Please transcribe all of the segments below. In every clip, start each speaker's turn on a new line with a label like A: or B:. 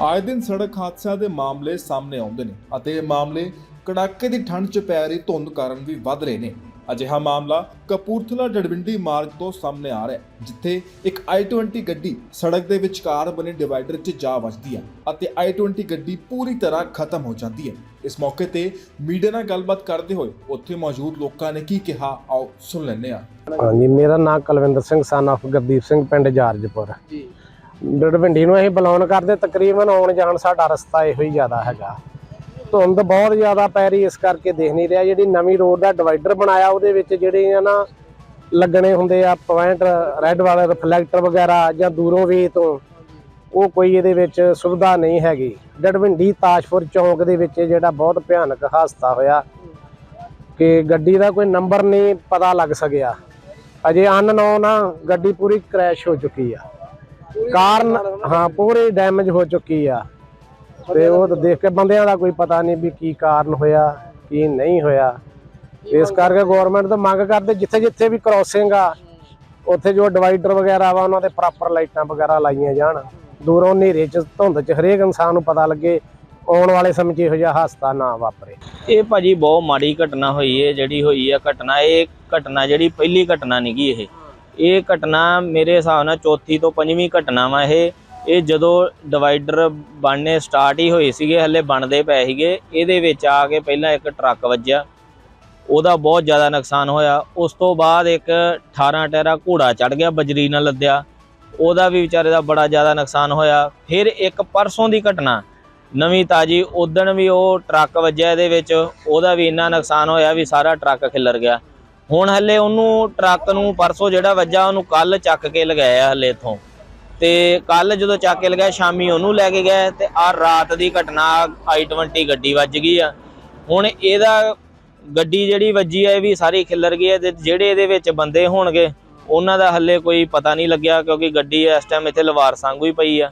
A: ਆਏ ਦਿਨ ਸੜਕ ਹਾਦਸਿਆਂ ਦੇ ਮਾਮਲੇ ਸਾਹਮਣੇ ਆਉਂਦੇ ਨੇ ਅਤੇ ਇਹ ਮਾਮਲੇ ਕੜਾਕੇ ਦੀ ਠੰਡ 'ਚ ਪੈ ਰਹੀ ਧੁੰਦ ਕਾਰਨ ਵੀ ਵੱਧ ਰਹੇ ਨੇ। ਅਜਿਹਾ ਮਾਮਲਾ ਕਪੂਰਥਲਾ ਡੜਵਿੰਡੀ ਮਾਰਗ ਤੋਂ ਸਾਹਮਣੇ ਆ ਰਿਹਾ ਹੈ ਜਿੱਥੇ ਇੱਕ i20 ਗੱਡੀ ਸੜਕ ਦੇ ਵਿਚਕਾਰ ਬਣੇ ਡਿਵਾਈਡਰ 'ਚ ਜਾ ਵੱਜਦੀ ਹੈ ਅਤੇ i20 ਗੱਡੀ ਪੂਰੀ ਤਰ੍ਹਾਂ ਖਤਮ ਹੋ ਜਾਂਦੀ ਹੈ। ਇਸ ਮੌਕੇ ਤੇ ਮੀਡੀਆ ਨਾਲ ਗੱਲਬਾਤ ਕਰਦੇ ਹੋਏ ਉੱਥੇ ਮੌਜੂਦ ਲੋਕਾਂ ਨੇ ਕੀ ਕਿਹਾ ਆਓ ਸੁਣ ਲੈਂਦੇ ਹਾਂ।
B: ਹਾਂਜੀ ਮੇਰਾ ਨਾਮ ਕੁਲਵਿੰਦਰ ਸਿੰਘ ਸਨ of ਗੁਰਦੀਪ ਸਿੰਘ ਪਿੰਡ ਜਾਰਜਪੁਰ।
C: ਜੀ।
B: ਡੜਵਿੰਡੀ ਨੂੰ ਅਸੀਂ ਬਲੌਨ ਕਰਦੇ, ਤਕਰੀਬਨ ਆਉਣ ਜਾਣ ਸਾਡਾ ਰਸਤਾ ਇਹੋ ਹੀ ਜ਼ਿਆਦਾ ਹੈਗਾ। ਧੁੰਦ ਬਹੁਤ ਜ਼ਿਆਦਾ ਪੈ ਰਹੀ ਇਸ ਕਰਕੇ ਦੇਖ ਨਹੀਂ ਰਿਹਾ। ਜਿਹੜੀ ਨਵੀਂ ਰੋਡ ਦਾ ਡਿਵਾਈਡਰ ਬਣਾਇਆ, ਉਹਦੇ ਵਿੱਚ ਜਿਹੜੇ ਆ ਨਾ ਲੱਗਣੇ ਹੁੰਦੇ ਆ ਪੁਆਇੰਟ ਰੈੱਡ ਵਾਲੇ ਰਿਫਲੈਕਟਰ ਵਗੈਰਾ ਜਾਂ ਦੂਰੋਂ ਵੀ ਤੋਂ, ਉਹ ਕੋਈ ਇਹਦੇ ਵਿੱਚ ਸੁਵਿਧਾ ਨਹੀਂ ਹੈਗੀ। ਡੜਵਿੰਡੀ ਤਾਸ਼ਪੁਰ ਚੌਂਕ ਦੇ ਵਿੱਚ ਜਿਹੜਾ ਬਹੁਤ ਭਿਆਨਕ ਹਾਦਸਾ ਹੋਇਆ ਕਿ ਗੱਡੀ ਦਾ ਕੋਈ ਨੰਬਰ ਨਹੀਂ ਪਤਾ ਲੱਗ ਸਕਿਆ। ਅਜੇ ਅਨਨੋਨ ਆ, ਗੱਡੀ ਪੂਰੀ ਕ੍ਰੈਸ਼ ਹੋ ਚੁੱਕੀ ਆ। ਕਾਰਨ, ਹਾਂ, ਪੂਰੀ ਡੈਮੇਜ ਹੋ ਚੁੱਕੀ ਆ। ਤੇ ਉਹ ਤਾਂ ਦੇਖ ਕੇ ਬੰਦਿਆਂ ਦਾ ਕੋਈ ਪਤਾ ਨਹੀਂ ਵੀ ਕੀ ਕਾਰਨ ਹੋਇਆ, ਕੀ ਨਹੀਂ ਹੋਇਆ। ਇਸ ਕਰਕੇ ਗਵਰਨਮੈਂਟ ਤੋਂ ਮੰਗ ਕਰਦੇ, ਜਿੱਥੇ ਜਿੱਥੇ ਵੀ ਕ੍ਰਾਸਿੰਗ ਆ, ਉੱਥੇ ਜੋ ਡਿਵਾਈਡਰ ਵਗੈਰਾ ਵਾ, ਉਹਨਾਂ ਦੇ ਪ੍ਰੋਪਰ ਲਾਈਟਾਂ ਵਗੈਰਾ ਲਾਈਆਂ ਜਾਣ। ਦੂਰੋਂ ਹਨੇਰੇ ਚ, ਧੁੰਦ ਚ ਹਰੇਕ ਇਨਸਾਨ ਨੂੰ ਪਤਾ ਲੱਗੇ, ਆਉਣ ਵਾਲੇ ਸਮੇਂ 'ਚ ਇਹੋ ਜਿਹਾ ਹਾਸਤਾ ਨਾ ਵਾਪਰੇ।
C: ਇਹ ਭਾਜੀ ਬਹੁਤ ਮਾੜੀ ਘਟਨਾ ਹੋਈ ਹੈ ਜਿਹੜੀ ਹੋਈ ਹੈ ਘਟਨਾ, ਇਹ ਘਟਨਾ ਜਿਹੜੀ ਪਹਿਲੀ ਘਟਨਾ ਨਹੀਂ ਗੀ ਇਹ। ਇਹ ਘਟਨਾ ਮੇਰੇ ਹਿਸਾਬ ਨਾਲ ਚੌਥੀ ਤੋਂ ਪੰਜਵੀਂ ਘਟਨਾ ਵਾ ਇਹ। ਇਹ ਜਦੋਂ ਡਿਵਾਈਡਰ ਬਣਨੇ ਸਟਾਰਟ ਹੀ ਹੋਏ ਸੀਗੇ, ਹੱਲੇ ਬਣਦੇ ਪਏ ਸੀਗੇ, ਇਹਦੇ ਵਿੱਚ ਆ ਕੇ ਪਹਿਲਾਂ ਇੱਕ ਟਰੱਕ ਵੱਜਿਆ। ਉਹਦਾ ਬਹੁਤ ਜ਼ਿਆਦਾ ਨੁਕਸਾਨ ਹੋਇਆ। ਉਸ ਤੋਂ ਬਾਅਦ ਇੱਕ 18 ਟੈਰਾ ਘੋੜਾ ਚੜ ਗਿਆ, ਬਜਰੀ ਨਾਲ ਲੱਦਿਆ। ਉਹਦਾ ਵੀ ਵਿਚਾਰੇ ਦਾ ਬੜਾ ਜ਼ਿਆਦਾ ਨੁਕਸਾਨ ਹੋਇਆ। ਫਿਰ ਇੱਕ ਪਰਸੋਂ ਦੀ ਘਟਨਾ, ਨਵੀਂ ਤਾਜੀ ਉਦਣ ਵੀ ਉਹ ਟਰੱਕ ਵੱਜਿਆ ਇਹਦੇ ਵਿੱਚ। ਉਹਦਾ ਵੀ ਇੰਨਾ ਨੁਕਸਾਨ ਹੋਇਆ ਵੀ ਸਾਰਾ ਟਰੱਕ ਖਿੱਲਰ ਗਿਆ। ਹੁਣ ਹੱਲੇ ਉਹਨੂੰ ਟਰੱਕ ਨੂੰ ਪਰਸੋਂ ਜਿਹੜਾ ਵੱਜਾ, ਉਹਨੂੰ ਕੱਲ ਚੱਕ ਕੇ ਲਗਾਇਆ ਹੱਲੇ ਇਥੋਂ। ਤੇ ਕੱਲ ਜਦੋਂ ਚੱਕ ਕੇ ਲਗਾਇਆ, ਸ਼ਾਮੀ ਉਹਨੂੰ ਲੈ ਕੇ ਗਏ ਤੇ ਆ ਰਾਤ ਦੀ ਘਟਨਾ i20 ਗੱਡੀ ਵੱਜ ਗਈ ਆ। ਹੁਣ ਇਹਦਾ ਗੱਡੀ ਜਿਹੜੀ ਵੱਜੀ ਆ, ਇਹ ਵੀ ਸਾਰੀ ਖਿੱਲਰ ਗਈ ਹੈ ਤੇ ਜਿਹੜੇ ਇਹਦੇ ਵਿੱਚ ਬੰਦੇ ਹੋਣਗੇ, ਉਹਨਾਂ ਦਾ ਹੱਲੇ ਕੋਈ ਪਤਾ ਨਹੀਂ ਲੱਗਿਆ ਕਿਉਂਕਿ ਗੱਡੀ ਇਸ ਟਾਈਮ ਇੱਥੇ ਲਵਾਰ ਸੰਗੂ ਹੀ ਪਈ ਆ।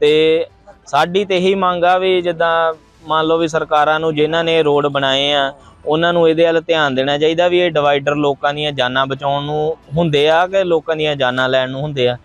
C: ਤੇ ਸਾਡੀ ਤੇ ਇਹੀ ਮੰਗ ਆ ਵੀ ਜਿੱਦਾਂ ਮੰਨ ਲਓ ਵੀ ਸਰਕਾਰਾਂ ਨੂੰ ਜਿਨ੍ਹਾਂ ਨੇ ਰੋਡ ਬਣਾਏ ਆ, ਉਹਨਾਂ ਨੂੰ ਇਹਦੇ ਵੱਲ ਧਿਆਨ ਦੇਣਾ ਚਾਹੀਦਾ ਵੀ ਇਹ ਡਿਵਾਈਡਰ ਲੋਕਾਂ ਦੀਆਂ ਜਾਨਾਂ ਬਚਾਉਣ ਨੂੰ ਹੁੰਦੇ ਆ ਕਿ ਲੋਕਾਂ ਦੀਆਂ ਜਾਨਾਂ ਲੈਣ ਨੂੰ ਹੁੰਦੇ ਆ?